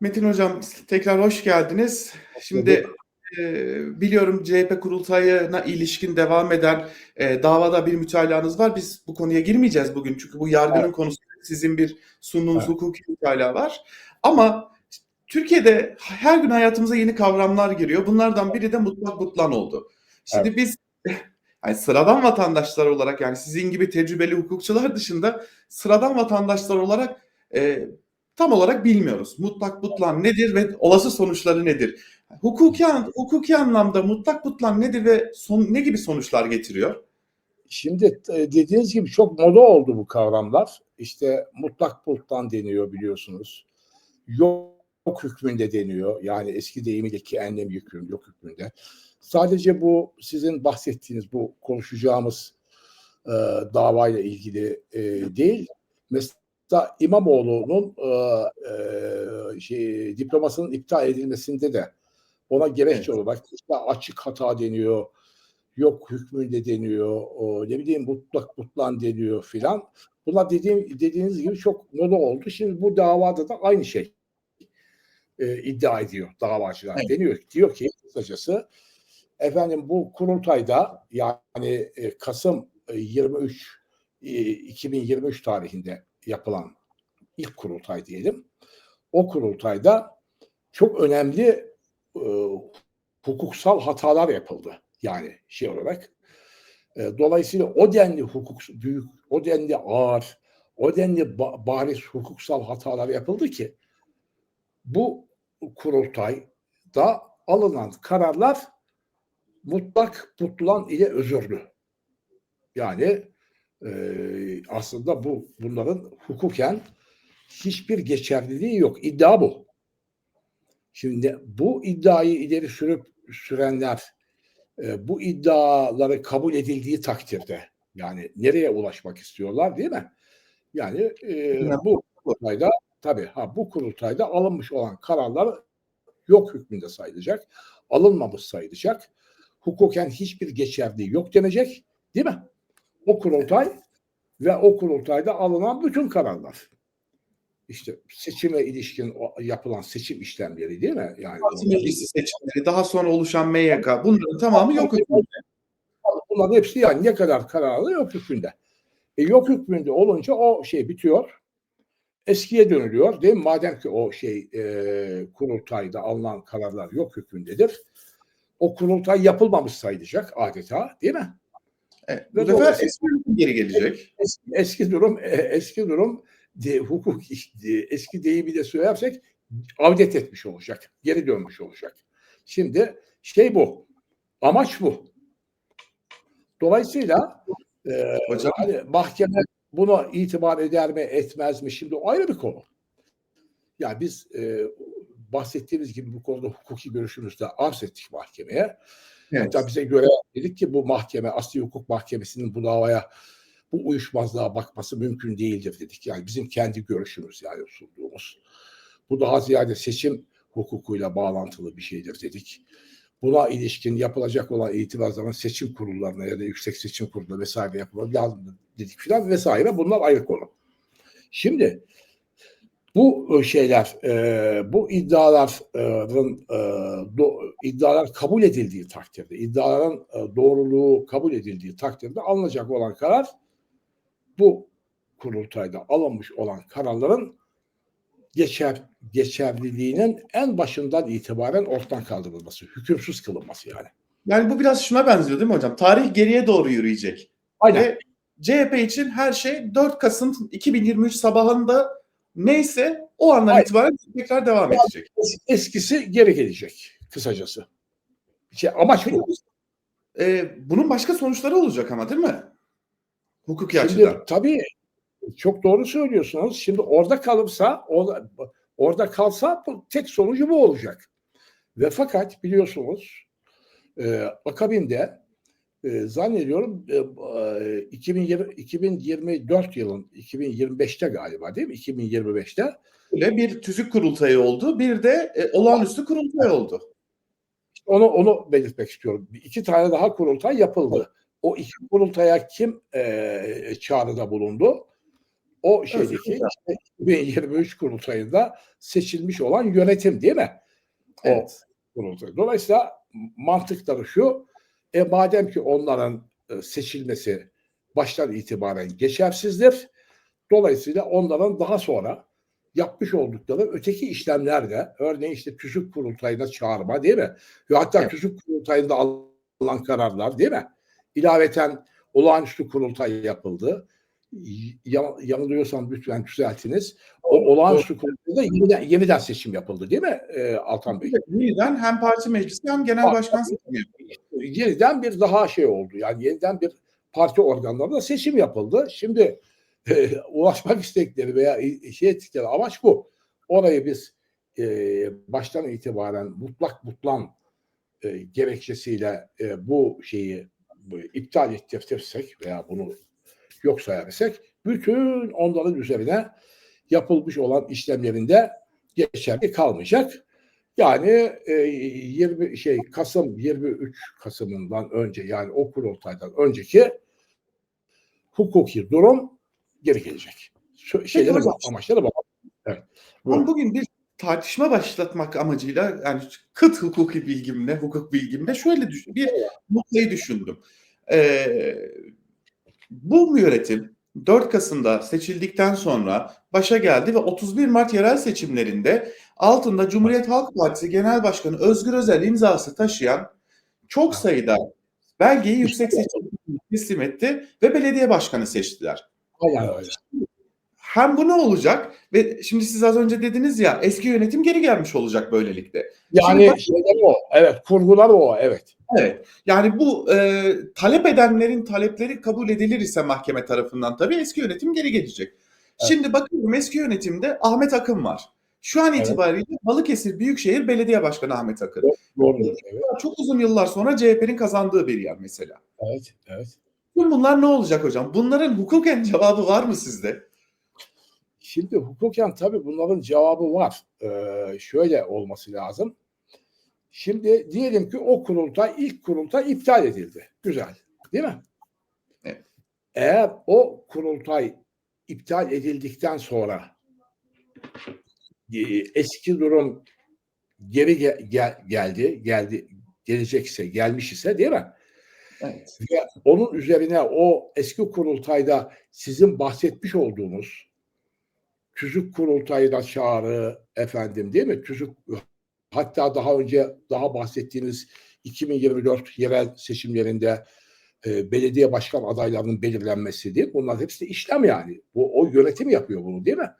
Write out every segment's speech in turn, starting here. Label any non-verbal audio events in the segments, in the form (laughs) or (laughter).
Metin Hocam tekrar hoş geldiniz. Şimdi e, biliyorum CHP kurultayına ilişkin devam eden e, davada bir mütalaanız var. Biz bu konuya girmeyeceğiz bugün çünkü bu yargının Evet. konusu sizin bir sunduğunuz Evet. hukuki mütalaa var. Ama Türkiye'de her gün hayatımıza yeni kavramlar giriyor. Bunlardan biri de mutlak butlan oldu. Şimdi biz (laughs) yani sıradan vatandaşlar olarak yani sizin gibi tecrübeli hukukçular dışında sıradan vatandaşlar olarak e, tam olarak bilmiyoruz. Mutlak butlan nedir ve olası sonuçları nedir? Hukuki, hukuki anlamda mutlak butlan nedir ve son, ne gibi sonuçlar getiriyor? Şimdi e, dediğiniz gibi çok moda oldu bu kavramlar. İşte mutlak buluttan deniyor biliyorsunuz. Yok hükmünde deniyor. Yani eski deyimiyle enlem hüküm yok hükmünde. Sadece bu sizin bahsettiğiniz bu konuşacağımız e, davayla ilgili e, değil. Mesela İmamoğlu'nun e, e, şey, diplomasının iptal edilmesinde de ona gerekçe Evet. olarak işte açık hata deniyor yok hükmünde deniyor, o, ne bileyim mutlak mutlan deniyor filan. Bunlar dediğim dediğiniz gibi çok moda oldu. Şimdi bu davada da aynı şey e, iddia ediyor davacılar. Evet. Deniyor diyor ki kısacası efendim bu kurultayda yani e, Kasım e, 23 e, 2023 tarihinde yapılan ilk kurultay diyelim. O kurultayda çok önemli e, hukuksal hatalar yapıldı. Yani şey olarak. E, dolayısıyla o denli hukuk büyük, o denli ağır, o denli ba- bariz hukuksal hatalar yapıldı ki bu kurultayda alınan kararlar mutlak butlan ile özürlü. Yani e, aslında bu bunların hukuken hiçbir geçerliliği yok. İddia bu. Şimdi bu iddiayı ileri sürüp sürenler e, bu iddiaları kabul edildiği takdirde yani nereye ulaşmak istiyorlar değil mi? Yani e, bu kurultayda tabii ha bu kurultayda alınmış olan kararlar yok hükmünde sayılacak. Alınmamış sayılacak. Hukuken hiçbir geçerliği yok denecek. Değil mi? O kurultay ve o kurultayda alınan bütün kararlar. İşte seçime ilişkin o- yapılan seçim işlemleri değil mi? Yani Parti meclisi seçimleri, daha sonra oluşan MYK bunların tamamı yok hükmünde. Bunların hepsi yani ne kadar kararlı yok hükmünde. E, yok hükmünde olunca o şey bitiyor. Eskiye dönülüyor değil mi? Madem ki o şey e, kurultayda alınan kararlar yok hükmündedir. O kurultay yapılmamış sayılacak adeta değil mi? Evet, Ve bu sefer dolayısıyla- eski hüküm geri gelecek. Eski, eski durum e, eski durum de, hukuk de, eski deyimiyle söylersek avdet etmiş olacak. Geri dönmüş olacak. Şimdi şey bu. Amaç bu. Dolayısıyla e, Hocam. hani mahkeme buna itibar eder mi etmez mi şimdi o ayrı bir konu. Yani biz e, bahsettiğimiz gibi bu konuda hukuki görüşümüzü de arz ettik mahkemeye. Evet. Hatta bize göre dedik ki bu mahkeme, Asli Hukuk Mahkemesi'nin bu davaya bu uyuşmazlığa bakması mümkün değildir dedik. Yani bizim kendi görüşümüz yani sunduğumuz. Bu daha ziyade seçim hukukuyla bağlantılı bir şeydir dedik. Buna ilişkin yapılacak olan itirazların seçim kurullarına ya da yüksek seçim kuruluna vesaire yapılması lazım dedik filan vesaire. Bunlar ayrı konu. Şimdi bu şeyler, e, bu iddiaların e, do- iddialar kabul edildiği takdirde, iddiaların e, doğruluğu kabul edildiği takdirde alınacak olan karar bu kurultayda alınmış olan kararların geçer geçerliliğinin en başından itibaren ortadan kaldırılması, hükümsüz kılınması yani. Yani bu biraz şuna benziyor değil mi hocam? Tarih geriye doğru yürüyecek. Aynen. Ve CHP için her şey 4 Kasım 2023 sabahında neyse o andan Aynen. itibaren tekrar devam edecek. Es- Eskisi geri gelecek kısacası. Şey, amaç bu. Ee, bunun başka sonuçları olacak ama değil mi? Hukuki Şimdi açıdan. tabii çok doğru söylüyorsunuz. Şimdi orada kalırsa orada, orada kalsa tek sonucu bu olacak. Ve fakat biliyorsunuz e, akabinde e, zannediyorum e, e, 2020, 2024 yılın 2025'te galiba değil mi? 2025'te Böyle bir tüzük kurultayı oldu. Bir de e, olağanüstü kurultay oldu. onu onu belirtmek istiyorum. İki tane daha kurultay yapıldı. O iki kurultaya kim e, çağrıda bulundu? O şeydeki işte 2023 kurultayında seçilmiş olan yönetim değil mi? O Evet. kurultay. Dolayısıyla mantıkları şu. E madem ki onların e, seçilmesi baştan itibaren geçersizdir. Dolayısıyla onların daha sonra yapmış oldukları öteki işlemlerde örneğin işte tüzük kurultayına çağırma değil mi? Ve hatta Evet. tüzük kurultayında alınan kararlar değil mi? İlaveten olağanüstü kurultay yapıldı. Ya, yanılıyorsam lütfen düzeltiniz. O olağanüstü kurultayda yeniden, yeniden seçim yapıldı değil mi e, Altan Bey? Yeniden hem parti meclisi hem genel Bak, başkan seçimi yeniden bir daha şey oldu. Yani yeniden bir parti organlarında seçim yapıldı. Şimdi e, (laughs) ulaşmak istekleri veya şey ettikleri amaç bu. Orayı biz e, baştan itibaren mutlak mutlan e, gerekçesiyle e, bu şeyi bu, iptal ettirtirsek veya bunu yok sayarsak bütün onların üzerine yapılmış olan işlemlerinde geçerli kalmayacak. Yani e, 20 şey Kasım 23 Kasım'ından önce yani o kurultaydan önceki hukuki durum geri gelecek. Şeyleri amaçları bu. Evet. Ben bugün bir tartışma başlatmak amacıyla yani kıt hukuki bilgimle, hukuk bilgimle şöyle düş- bir noktayı düşündüm. Ee, bu yönetim 4 Kasım'da seçildikten sonra başa geldi ve 31 Mart yerel seçimlerinde altında Cumhuriyet Halk Partisi Genel Başkanı Özgür Özel imzası taşıyan çok sayıda belgeyi Yüksek Seçim teslim etti ve belediye başkanı seçtiler. Aynen öyle. Hem bu ne olacak ve şimdi siz az önce dediniz ya eski yönetim geri gelmiş olacak böylelikle. Yani bak- şeyler o. Evet, kurgular o. Evet. Evet. Yani bu e, talep edenlerin talepleri kabul edilir ise mahkeme tarafından tabii eski yönetim geri gelecek. Şimdi bakıyorum eski yönetimde Ahmet Akın var. Şu an Evet. itibariyle Balıkesir Büyükşehir Belediye Başkanı Ahmet Akın. Doğru. Evet. Çok uzun yıllar sonra CHP'nin kazandığı bir yer mesela. Evet. Evet. Bunlar ne olacak hocam? Bunların hukuken cevabı var mı sizde? Şimdi hukuken tabii bunların cevabı var. Ee, şöyle olması lazım. Şimdi diyelim ki o kurultay, ilk kurultay iptal edildi. Güzel. Değil mi? Evet. Eğer o kurultay iptal edildikten sonra e, eski durum geri ge- gel- geldi, geldi, gelecekse, gelmiş ise değil mi? Evet. Ve onun üzerine o eski kurultayda sizin bahsetmiş olduğunuz tüzük kurultayına çağrı efendim değil mi? Tüzük hatta daha önce daha bahsettiğiniz 2024 yerel seçimlerinde e, belediye başkan adaylarının belirlenmesi değil mi? Bunlar hepsi işlem yani. Bu o yönetim yapıyor bunu değil mi?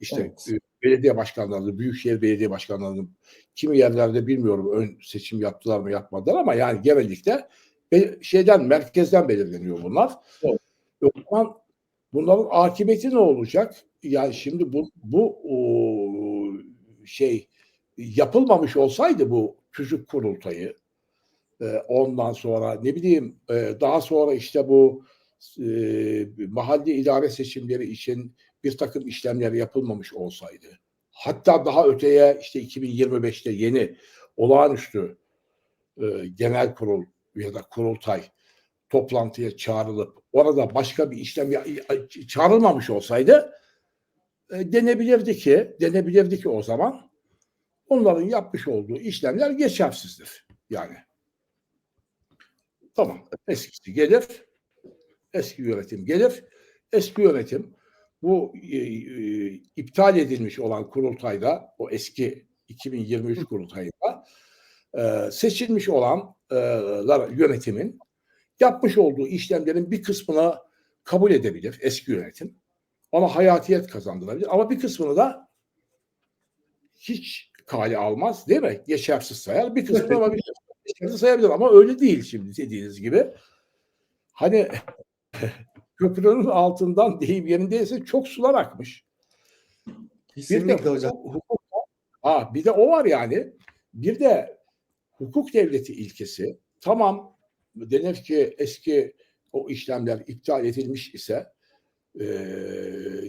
İşte Evet. e, belediye başkanları, büyükşehir belediye başkanlarının kimi yerlerde bilmiyorum ön seçim yaptılar mı yapmadılar ama yani genellikle şeyden merkezden belirleniyor bunlar. Evet. O zaman bunların akıbeti ne olacak? Yani şimdi bu bu o, şey yapılmamış olsaydı bu tüzük kurultayı e, ondan sonra ne bileyim e, daha sonra işte bu e, mahalli idare seçimleri için bir takım işlemler yapılmamış olsaydı hatta daha öteye işte 2025'te yeni olağanüstü e, genel kurul ya da kurultay toplantıya çağrılıp orada başka bir işlem çağrılmamış olsaydı e, denebilirdi ki denebilirdi ki o zaman onların yapmış olduğu işlemler geçersizdir. Yani tamam eskisi gelir eski yönetim gelir eski yönetim bu e, e, iptal edilmiş olan kurultayda o eski 2023 kurultayında e, seçilmiş olan e, yönetimin yapmış olduğu işlemlerin bir kısmını kabul edebilir eski yönetim. Ona hayatiyet kazandırabilir ama bir kısmını da hiç kale almaz değil mi? Geçersiz sayar. Bir kısmını ama bir geçersiz sayabilir ama öyle değil şimdi dediğiniz gibi. Hani (laughs) köprünün altından deyim yerindeyse çok sular akmış. Bir de Kesinlikle hocam. hukuk, ha, bir de o var yani. Bir de hukuk devleti ilkesi tamam denir ki eski o işlemler iptal edilmiş ise e,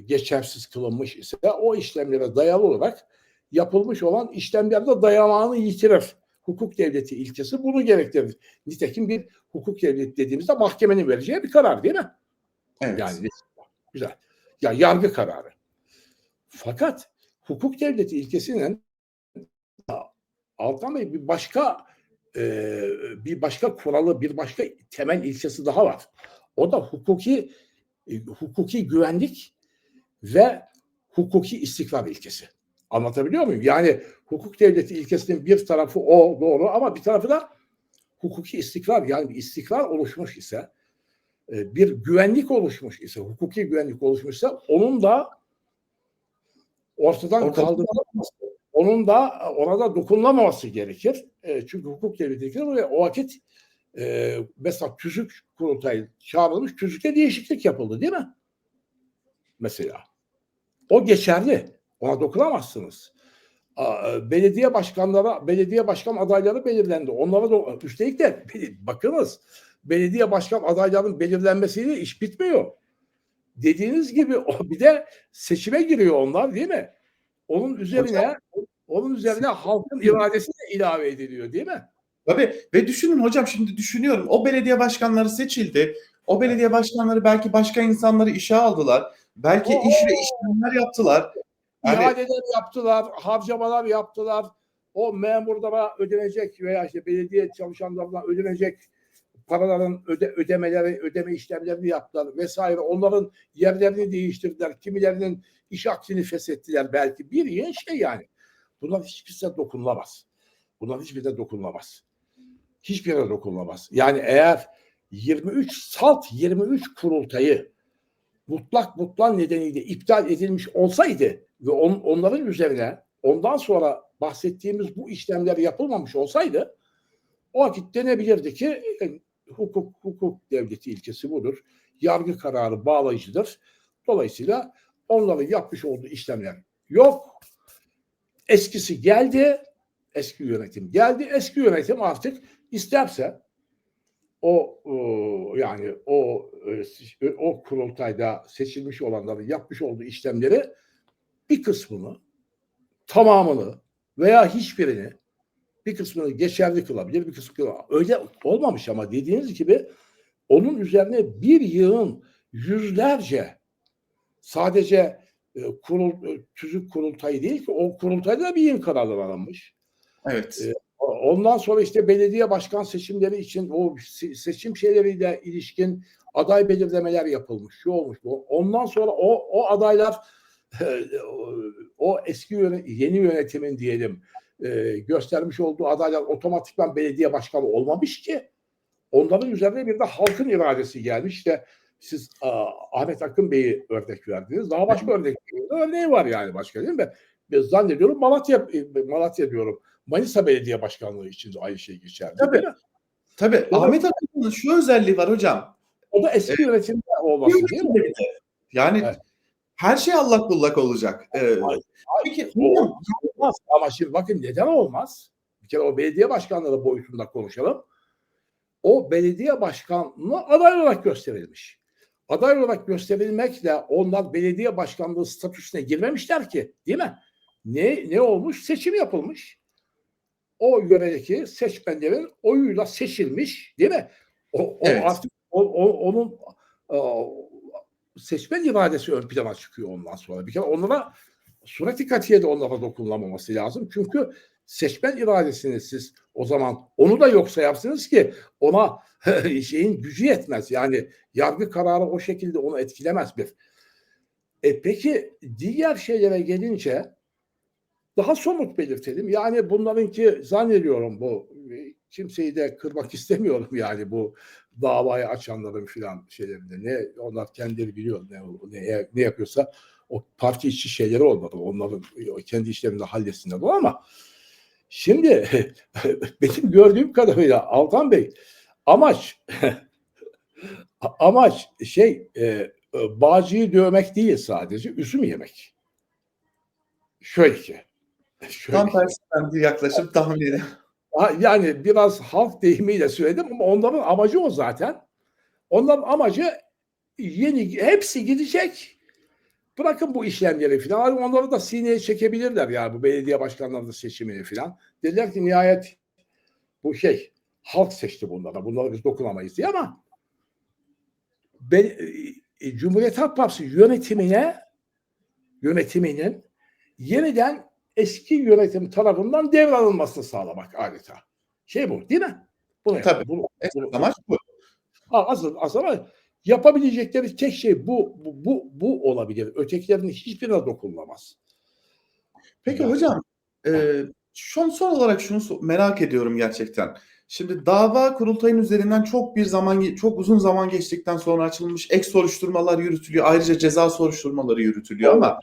geçersiz kılınmış ise o işlemlere dayalı olarak yapılmış olan işlemlerde dayanağını yitirir. Hukuk devleti ilkesi bunu gerektirir. Nitekim bir hukuk devleti dediğimizde mahkemenin vereceği bir karar değil mi? Evet. Yani güzel. Ya yargı kararı. Fakat hukuk devleti ilkesinin Altan Bey bir başka e, bir başka kuralı, bir başka temel ilkesi daha var. O da hukuki e, hukuki güvenlik ve hukuki istikrar ilkesi. Anlatabiliyor muyum? Yani hukuk devleti ilkesinin bir tarafı o doğru ama bir tarafı da hukuki istikrar yani bir istikrar oluşmuş ise e, bir güvenlik oluşmuş ise, hukuki güvenlik oluşmuşsa onun da ortadan Ortadan kaldırılması, onun da orada dokunulamaması gerekir. E, çünkü hukuk devleti ilkesi ve o vakit e, mesela tüzük kurultayı çağrılmış, tüzükte değişiklik yapıldı değil mi? Mesela. O geçerli. Ona dokunamazsınız. Aa, Belediye başkanları, belediye başkan adayları belirlendi. Onlara da üstelik de bakınız belediye başkan adaylarının belirlenmesiyle iş bitmiyor. Dediğiniz gibi o bir de seçime giriyor onlar değil mi? Onun üzerine onun üzerine halkın iradesi de ilave ediliyor değil mi? Tabii ve düşünün hocam şimdi düşünüyorum o belediye başkanları seçildi. O belediye başkanları belki başka insanları işe aldılar. Belki Oo. iş ve işlemler yaptılar. Yani İhadeler yaptılar, harcamalar yaptılar. O memurlara ödenecek veya işte belediye çalışanlarına ödenecek paraların öde, ödemeleri, ödeme işlemlerini yaptılar vesaire. Onların yerlerini değiştirdiler. Kimilerinin iş aksini feshettiler belki. Bir şey yani. Bunlar hiçbirine dokunulamaz. Bunlar hiçbirine dokunulamaz. Hiçbirine dokunulamaz. Yani eğer 23 salt 23 kurultayı mutlak mutlak nedeniyle iptal edilmiş olsaydı ve on, onların üzerine ondan sonra bahsettiğimiz bu işlemler yapılmamış olsaydı o vakit denebilirdi ki e, hukuk hukuk devleti ilkesi budur. Yargı kararı bağlayıcıdır. Dolayısıyla onların yapmış olduğu işlemler yok. Eskisi geldi. Eski yönetim geldi. Eski yönetim artık isterse o e, yani o e, o kurultayda seçilmiş olanların yapmış olduğu işlemleri bir kısmını tamamını veya hiçbirini bir kısmını geçerli kılabilir, bir kısmını. Öyle olmamış ama dediğiniz gibi onun üzerine bir yığın yüzlerce sadece e, kurul, e, tüzük kurultayı değil ki o kurultayda da bir yığın kararlar alınmış. evet. E, Ondan sonra işte belediye başkan seçimleri için o se- seçim şeyleriyle ilişkin aday belirlemeler yapılmış. Şu olmuş bu. Ondan sonra o o adaylar o eski yeni yönetimin diyelim e, göstermiş olduğu adaylar otomatikman belediye başkanı olmamış ki. Onların üzerine bir de halkın iradesi gelmiş. İşte siz a, Ahmet Akın Bey'i örnek verdiniz. Daha başka örnek örneği var yani başka değil mi? Ben zannediyorum Malatya Malatya diyorum. Manisa Belediye Başkanlığı için de aynı şey geçerli. Tabii. Tabii Evet. Ahmet Akın'ın şu özelliği var hocam. O da eski yönetimde olması değil mi? Yani Evet. her şey allak bullak olacak. Ee, Hayır, peki hocam, olmaz. Ama şimdi bakın neden olmaz? Bir kere o belediye başkanları boyutunda konuşalım. O belediye başkanlığı aday olarak gösterilmiş. Aday olarak gösterilmekle onlar belediye başkanlığı statüsüne girmemişler ki değil mi? Ne, ne olmuş? Seçim yapılmış. O yöredeki seçmenlerin oyuyla seçilmiş değil mi? O, o Evet. artık o, o- onun e, seçmen iradesi ön plana çıkıyor ondan sonra. Bir kere onlara sureti katiye de onlara dokunulamaması lazım. Çünkü seçmen iradesini siz o zaman onu da yok sayarsınız ki ona (laughs) şeyin gücü yetmez. Yani yargı kararı o şekilde onu etkilemez bir. E peki diğer şeylere gelince daha somut belirtelim. Yani bunlarınki zannediyorum bu e, kimseyi de kırmak (laughs) istemiyorum yani bu davayı açanların filan şeylerinde. Ne onlar kendileri biliyor ne ne, ne yapıyorsa o parti içi şeyleri olmadı. Onların kendi işlerini halletsinler o ama şimdi (laughs) benim gördüğüm kadarıyla Altan Bey amaç (laughs) amaç şey e, bağcıyı dövmek değil sadece üzüm yemek. Şöyle ki (laughs) şöyle tam tersinden bir yaklaşım tahmin ediyorum. Ha, Yani biraz halk deyimiyle söyledim ama onların amacı o zaten. Onların amacı yeni hepsi gidecek. Bırakın bu işlemleri falan. Onları da sineye çekebilirler yani bu belediye başkanları da seçimini falan. Dediler ki nihayet bu şey halk seçti bunlara. Bunlara biz dokunamayız diye ama ben, e, Cumhuriyet Halk Partisi yönetimine yönetiminin yeniden eski yönetim tarafından devralınmasını sağlamak adeta. Şey bu değil mi? Bunu, Tabii. Bunu, Esas bunu- amaç bu. Asıl, asıl yapabilecekleri tek şey bu, bu, bu, bu olabilir. Ötekilerinin hiçbirine dokunulmaz. Peki Yani. hocam, e, son, son olarak şunu merak ediyorum gerçekten. Şimdi dava kurultayın üzerinden çok bir zaman, çok uzun zaman geçtikten sonra açılmış ek soruşturmalar yürütülüyor. Ayrıca ceza soruşturmaları yürütülüyor ama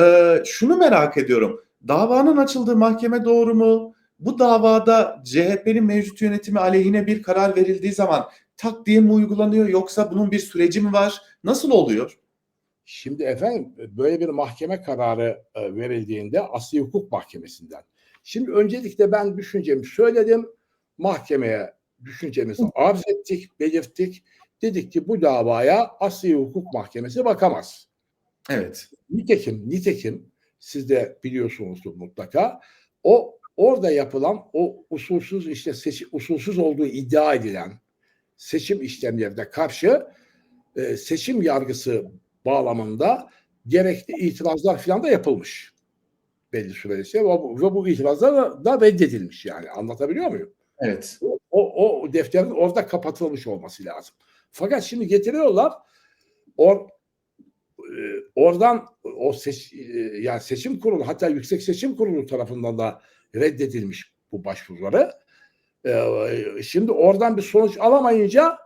e, şunu merak ediyorum. Davanın açıldığı mahkeme doğru mu? Bu davada CHP'nin mevcut yönetimi aleyhine bir karar verildiği zaman tak diye mi uygulanıyor yoksa bunun bir süreci mi var? Nasıl oluyor? Şimdi efendim böyle bir mahkeme kararı e, verildiğinde Asli Hukuk Mahkemesi'nden. Şimdi öncelikle ben düşüncemi söyledim. Mahkemeye düşüncemizi arz ettik, belirttik. Dedik ki bu davaya Asli Hukuk Mahkemesi bakamaz. Evet. Nitekim, nitekim siz de biliyorsunuzdur mutlaka. O orada yapılan o usulsüz işte seçim, usulsüz olduğu iddia edilen seçim işlemlerine karşı e, seçim yargısı bağlamında gerekli itirazlar falan da yapılmış belli süresi ve bu, ve bu itirazlar da, da reddedilmiş yani anlatabiliyor muyum? Evet. O, o defterin orada kapatılmış olması lazım. Fakat şimdi getiriyorlar or, e, oradan o seç, e, yani seçim kurulu hatta yüksek seçim kurulu tarafından da reddedilmiş bu başvuruları. Şimdi oradan bir sonuç alamayınca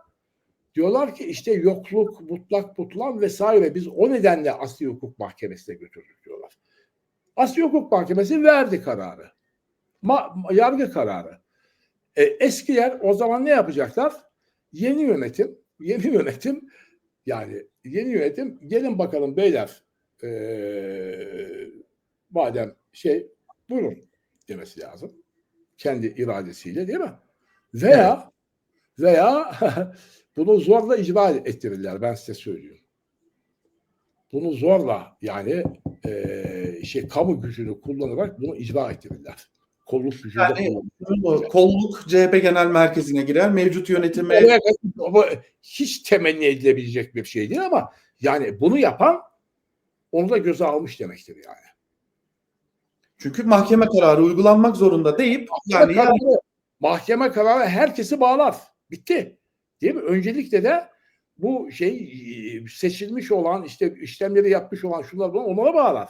diyorlar ki işte yokluk, mutlak butlan vesaire biz o nedenle Asli Hukuk Mahkemesi'ne götürdük diyorlar. Asli Hukuk Mahkemesi verdi kararı. Ma- yargı kararı. E, eskiler o zaman ne yapacaklar? Yeni yönetim, yeni (laughs) yönetim yani yeni yönetim gelin bakalım beyler e, madem şey buyurun demesi lazım. Kendi iradesiyle değil mi? Veya veya (laughs) bunu zorla icra ettirirler ben size söylüyorum. Bunu zorla yani e, şey kamu gücünü kullanarak bunu icra ettirirler. Kolluk gücünü Yani kullanırlar. Kolluk CHP Genel Merkezi'ne girer. Mevcut yönetime bu hiç temenni edilebilecek bir şey değil ama yani bunu yapan onu da göze almış demektir yani. Çünkü mahkeme kararı uygulanmak zorunda deyip yani, mahkeme, kararı, mahkeme kararı herkesi bağlar. Bitti. Değil mi? Öncelikle de bu şey seçilmiş olan işte işlemleri yapmış olan şunlar bunlar onlara bağlar.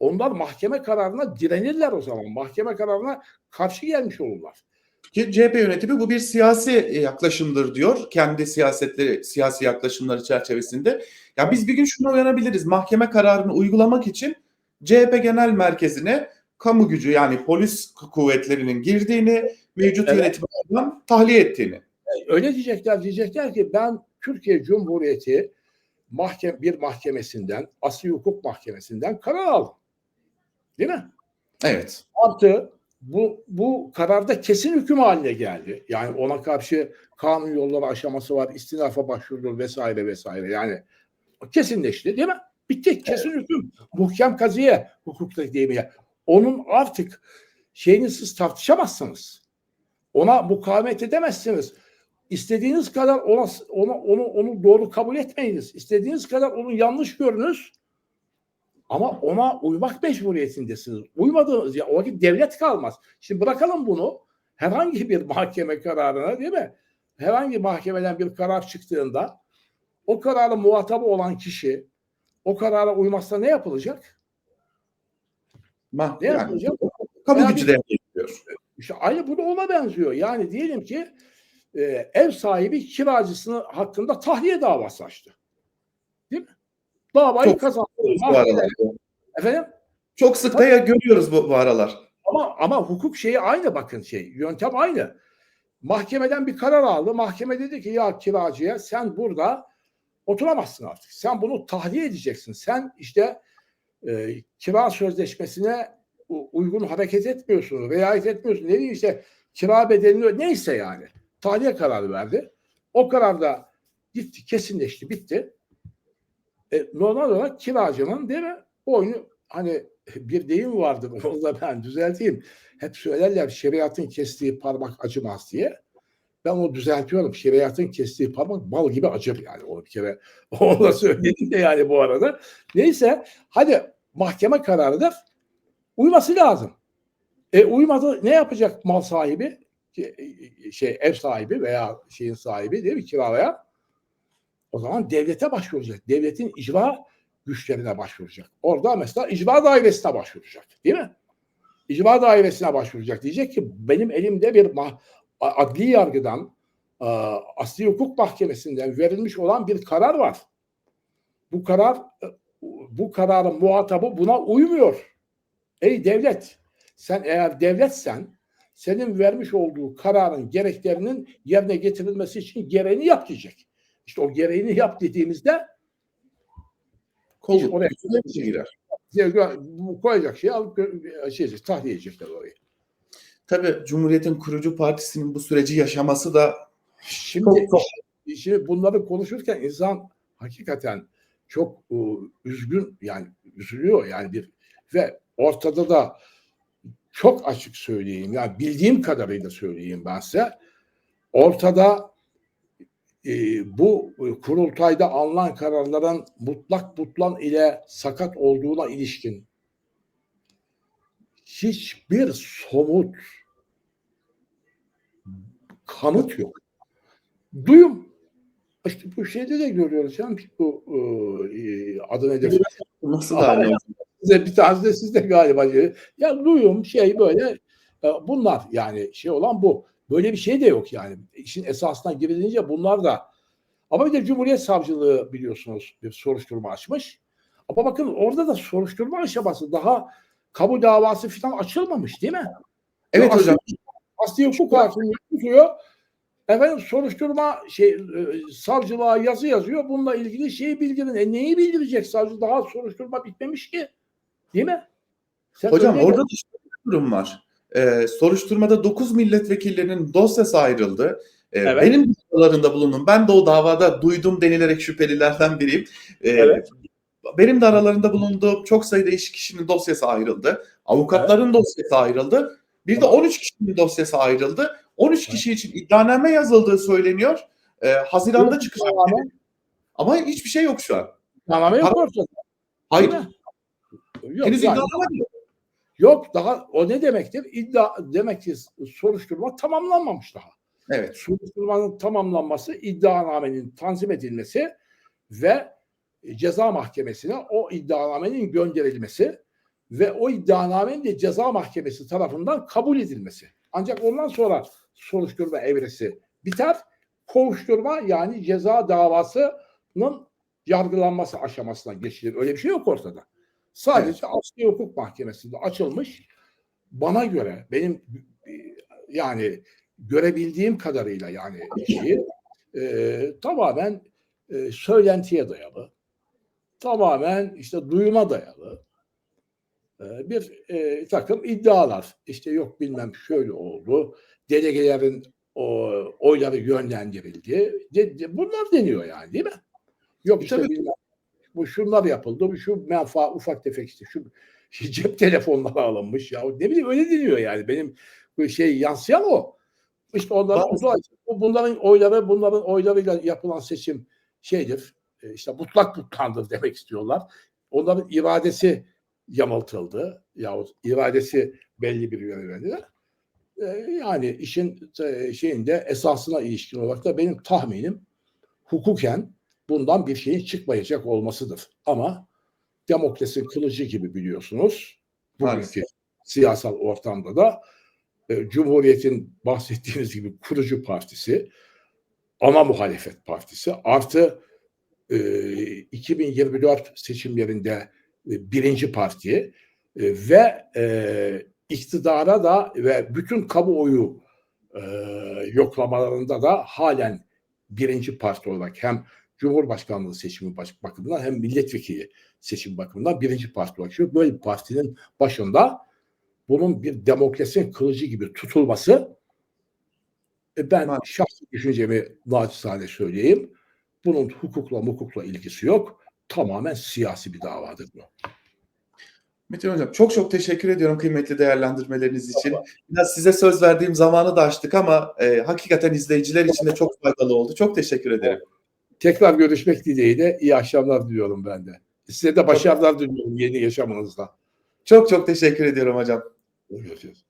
Onlar mahkeme kararına direnirler o zaman. Mahkeme kararına karşı gelmiş olurlar. ki CHP yönetimi bu bir siyasi yaklaşımdır diyor. Kendi siyasetleri, siyasi yaklaşımları çerçevesinde. Ya biz bir gün şuna uyanabiliriz. Mahkeme kararını uygulamak için CHP Genel Merkezi'ne kamu gücü yani polis kuvvetlerinin girdiğini, mevcut Evet. yönetiminden tahliye ettiğini. Öyle diyecekler. Diyecekler ki ben Türkiye Cumhuriyeti mahkem bir mahkemesinden, Asli Hukuk Mahkemesi'nden karar aldım. Değil mi? Evet. Artı bu bu kararda kesin hüküm haline geldi. Yani ona karşı kanun yolları aşaması var, istinafa başvurulur vesaire vesaire. Yani kesinleşti değil mi? Bitti. Kesin hüküm. Muhkem kaziye hukukta deyimiyle. Onun artık şeyini siz tartışamazsınız. Ona mukavemet edemezsiniz. İstediğiniz kadar ona, ona onu onu doğru kabul etmeyiniz. İstediğiniz kadar onu yanlış görünüz. Ama ona uymak mecburiyetindesiniz. Uymadığınız ya o vakit devlet kalmaz. Şimdi bırakalım bunu herhangi bir mahkeme kararına değil mi? Herhangi mahkemeden bir karar çıktığında o kararın muhatabı olan kişi o karara uymazsa ne yapılacak? Mah Ne yani, yapılacak? kamu Yani- gücü devreye giriyor. İşte aynı bu da ona benziyor. Yani diyelim ki e, ev sahibi kiracısının hakkında tahliye davası açtı. Değil mi? Davayı Çok kazandı. Efendim? Çok sık da görüyoruz bu, bu aralar. Ama ama hukuk şeyi aynı bakın şey. Yöntem aynı. Mahkemeden bir karar aldı. Mahkeme dedi ki ya kiracıya sen burada oturamazsın artık. Sen bunu tahliye edeceksin. Sen işte e, kira sözleşmesine uygun hareket etmiyorsun, riayet etmiyorsun. Ne diyeyim işte kira bedelini neyse yani. Tahliye kararı verdi. O karar da gitti, kesinleşti, bitti. E, normal olarak kiracının değil mi? Oyunu hani bir deyim vardır. (laughs) Onu da ben düzelteyim. Hep söylerler şeriatın kestiği parmak acımaz diye. ben onu düzeltiyorum. Şeriatın kestiği parmak bal gibi acır yani. Onu bir kere (laughs) onu da söyledim de yani bu arada. Neyse hadi mahkeme kararıdır. Uyması lazım. E uymadı ne yapacak mal sahibi? Şey ev sahibi veya şeyin sahibi değil mi kiralayan? O zaman devlete başvuracak. Devletin icra güçlerine başvuracak. Orada mesela icra dairesine başvuracak. Değil mi? İcra dairesine başvuracak. Diyecek ki benim elimde bir adli yargıdan e, asli hukuk mahkemesinden verilmiş olan bir karar var. Bu karar e, bu kararın muhatabı buna uymuyor. Ey devlet sen eğer devletsen senin vermiş olduğu kararın gereklerinin yerine getirilmesi için gereğini yap diyecek. İşte o gereğini yap dediğimizde Kolluk. oraya Oraya girer. bu koyacak şeyi alıp gö- şey, tahliye edecekler orayı. Tabii Cumhuriyet'in kurucu partisinin bu süreci yaşaması da Şimdi, Çok- çok. şimdi bunları konuşurken insan hakikaten çok e, üzgün yani üzülüyor yani bir ve ortada da çok açık söyleyeyim yani bildiğim kadarıyla söyleyeyim ben size ortada e, bu kurultayda alınan kararların mutlak butlan ile sakat olduğuna ilişkin hiçbir somut kanıt yok. Duyum. İşte bu şeyde de görüyoruz. Yani bu e, adı nedir? nasıl da ya- Size bir tanesi de sizde galiba. Ya duyum şey böyle e, bunlar yani şey olan bu. Böyle bir şey de yok yani. İşin esasına girilince bunlar da ama bir de Cumhuriyet Savcılığı biliyorsunuz bir soruşturma açmış. Ama bakın orada da soruşturma aşaması daha kamu davası falan açılmamış değil mi? Evet Asli- hocam. Asli hukuk hakimi tutuyor. Efendim soruşturma şey e, savcılığa yazı yazıyor. Bununla ilgili şeyi bildirin. E neyi bildirecek savcı? Daha soruşturma bitmemiş ki. Değil mi? Sen Hocam orada da bir durum var. Ee, soruşturmada 9 milletvekillerinin dosyası ayrıldı. Ee, Evet. Benim dosyalarında bulundum. Ben de o davada duydum denilerek şüphelilerden biriyim. Ee, Evet. Benim de aralarında bulunduğum çok sayıda iş kişinin dosyası ayrıldı. Avukatların dosyası ayrıldı. Bir de Tamam. 13 kişinin dosyası ayrıldı. 13 kişi için iddianame yazıldığı söyleniyor. Ee, Haziran'da çıkacak. Ama hiçbir şey yok şu an. Tamamen yok ortada. Hayır. Yok, Henüz yani- iddianame yok. yok daha o ne demektir? İddia demek ki soruşturma tamamlanmamış daha. Evet. soruşturmanın tamamlanması, iddianamenin tanzim edilmesi ve ceza mahkemesine o iddianamenin gönderilmesi ve o iddianamenin de ceza mahkemesi tarafından kabul edilmesi. Ancak ondan sonra soruşturma evresi biter. Kovuşturma yani ceza davasının yargılanması aşamasına geçilir. Öyle bir şey yok ortada. Sadece Asli Hukuk Mahkemesi'nde açılmış bana göre benim yani görebildiğim kadarıyla yani şeyi e, tamamen e, söylentiye dayalı, tamamen işte duyuma dayalı e, bir e, takım iddialar. İşte yok bilmem şöyle oldu, delegelerin o, oyları yönlendirildi. De, de- bunlar deniyor yani değil mi? Yok işte Tabii. bilmem, bu şunlar yapıldı, bu şu menfa ufak tefek işte şu cep (laughs) telefonları alınmış ya ne bileyim öyle deniyor yani benim bu şey yansıyan o. İşte onların bunların oyları bunların oylarıyla yapılan seçim şeydir. e, işte mutlak mutlandır demek istiyorlar. Onların iradesi yamultıldı yahut iradesi belli bir yöne verdiler. E, yani işin e, şeyinde esasına ilişkin olarak da benim tahminim hukuken bundan bir şeyin çıkmayacak olmasıdır. Ama demokrasi kılıcı gibi biliyorsunuz. Maalesef. Bugünkü siyasal ortamda da e, Cumhuriyet'in bahsettiğiniz gibi kurucu partisi, ana muhalefet partisi artı e, 2024 seçimlerinde e, birinci parti e, ve e, iktidara da ve bütün kamuoyu e, yoklamalarında da halen birinci parti olarak hem Cumhurbaşkanlığı seçimi bakımından hem milletvekili seçim bakımından birinci parti olarak çıkıyor. Böyle bir partinin başında bunun bir demokrasinin kılıcı gibi tutulması e, ben Maalesef. şahsi düşüncemi naçizane söyleyeyim. Bunun hukukla hukukla ilgisi yok. Tamamen siyasi bir davadır bu. Metin Hocam çok çok teşekkür ediyorum kıymetli değerlendirmeleriniz için. Biraz size söz verdiğim zamanı da aştık ama e, hakikaten izleyiciler için de çok faydalı oldu. Çok teşekkür ederim. Tekrar görüşmek dileğiyle iyi akşamlar diliyorum ben de. Size de başarılar diliyorum yeni yaşamınızda. Çok çok teşekkür ediyorum hocam. Görüşürüz.